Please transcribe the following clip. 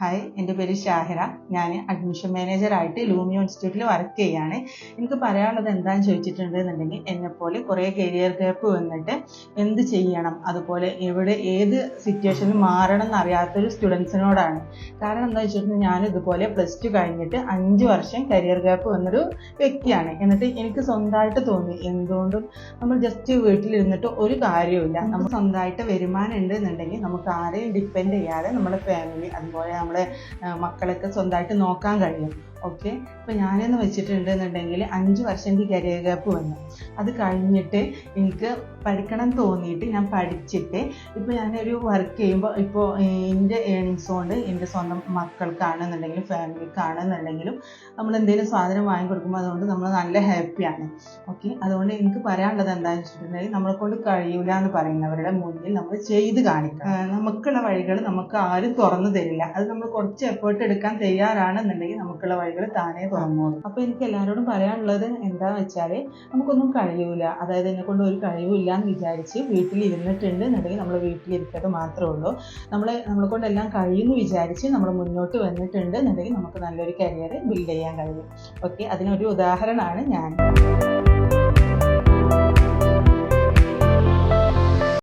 Hi എന്റെ പേര് ഷാഹിറ. ഞാൻ അഡ്മിഷൻ മാനേജറായിട്ട് ലൂമിയോ ഇൻസ്റ്റിറ്റ്യൂട്ടിൽ വർക്ക് ചെയ്യാണ്. എനിക്ക് പറയാനുള്ളത് എന്താണെന്ന് ചോദിച്ചിട്ടുണ്ട് എന്നുണ്ടെങ്കിൽ എന്നെപ്പോലെ കുറേ കരിയർ ഗ്യാപ്പ് വന്നിട്ട് എന്ത് ചെയ്യണം? അതുപോലെ എവിടെ ഏത് സിറ്റുവേഷനിൽ മാറണം എന്നറിയാത്തൊരു സ്റ്റുഡൻസിനോടാണ് കാരണം എന്താ വെച്ചിട്ടുണ്ടെങ്കിൽ ഞാൻ ഇതുപോലെ പ്ലസ് ടു കഴിഞ്ഞിട്ട് അഞ്ച് വർഷം കരിയർ ഗ്യാപ്പ് വന്നൊരു വ്യക്തിയാണ്. എന്നിട്ട് എനിക്ക് സ്വന്തമായിട്ട് തോന്നി. എന്തുകൊണ്ടും നമ്മൾ ജസ്റ്റ് വീട്ടിലിരുന്നിട്ട് ഒരു കാര്യമില്ല നമുക്ക് സ്വന്തമായിട്ട് വരുമാനം ഉണ്ട് എന്നുണ്ടെങ്കിൽ നമുക്ക് ആരെയും ഡിപ്പെൻഡ് ചെയ്യാതെ നമ്മുടെ ഫാമിലി അതുപോലെ നമ്മളെ മക്കളൊക്കെ സ്വന്തമായിട്ട് നോക്കാൻ കഴിയും. ഓക്കെ? ഇപ്പം ഞാനെന്ന് വെച്ചിട്ടുണ്ടെന്നുണ്ടെങ്കിൽ അഞ്ച് വർഷം എനിക്ക് കരിയർ ഗ്യാപ്പ് വന്നു. അത് കഴിഞ്ഞിട്ട് എനിക്ക് പഠിക്കണം തോന്നിയിട്ട് ഞാൻ പഠിച്ചിട്ട് ഇപ്പോൾ ഞാനൊരു വർക്ക് ചെയ്യുമ്പോൾ ഇപ്പോൾ എന്റെ ഏണിങ്സ് കൊണ്ട് എന്റെ സ്വന്തം മക്കൾക്കാണെന്നുണ്ടെങ്കിലും ഫാമിലിക്കാണെന്നുണ്ടെങ്കിലും നമ്മൾ എന്തെങ്കിലും സാധനം വാങ്ങിക്കൊടുക്കുമ്പോൾ അതുകൊണ്ട് നമ്മൾ നല്ല ഹാപ്പിയാണ് ഓക്കെ? അതുകൊണ്ട് എനിക്ക് പറയാനുള്ളത് എന്താണെന്ന് വെച്ചിട്ടുണ്ടെങ്കിൽ നമ്മളെ കൊണ്ട് കഴിയൂല എന്ന് പറയുന്നവരുടെ മുന്നിൽ നമ്മൾ ചെയ്ത് കാണിക്കണം. നമുക്കുള്ള വഴികൾ നമുക്ക് ആരും തുറന്നു തരില്ല. അത് നമ്മൾ കുറച്ച് എഫേർട്ട് എടുക്കാൻ തയ്യാറാണെന്നുണ്ടെങ്കിൽ നമുക്കുള്ള വഴികൾ താനേ തുറന്നോളും. അപ്പോൾ എനിക്ക് എല്ലാവരോടും പറയാനുള്ളത് എന്താണെന്ന് വെച്ചാൽ നമുക്കൊന്നും കഴിയൂല. അതായത് എന്നെ കൊണ്ട് ഒരു കഴിവില്ല എന്ന് വിചാരിച്ച് വീട്ടിൽ ഇരുന്നിട്ടുണ്ട് എന്നുണ്ടെങ്കിൽ നമ്മൾ വീട്ടിലിരിക്കത് മാത്രമേ ഉള്ളൂ. നമ്മൾ നമ്മളെ കൊണ്ട് എല്ലാം കഴിയുമെന്ന് വിചാരിച്ച് നമ്മൾ മുന്നോട്ട് വന്നിട്ടുണ്ട് എന്നുണ്ടെങ്കിൽ നമുക്ക് നല്ലൊരു കരിയർ ബിൽഡ് ചെയ്യാൻ കഴിയും. ഓക്കെ അതിനൊരു ഉദാഹരണമാണ് ഞാൻ.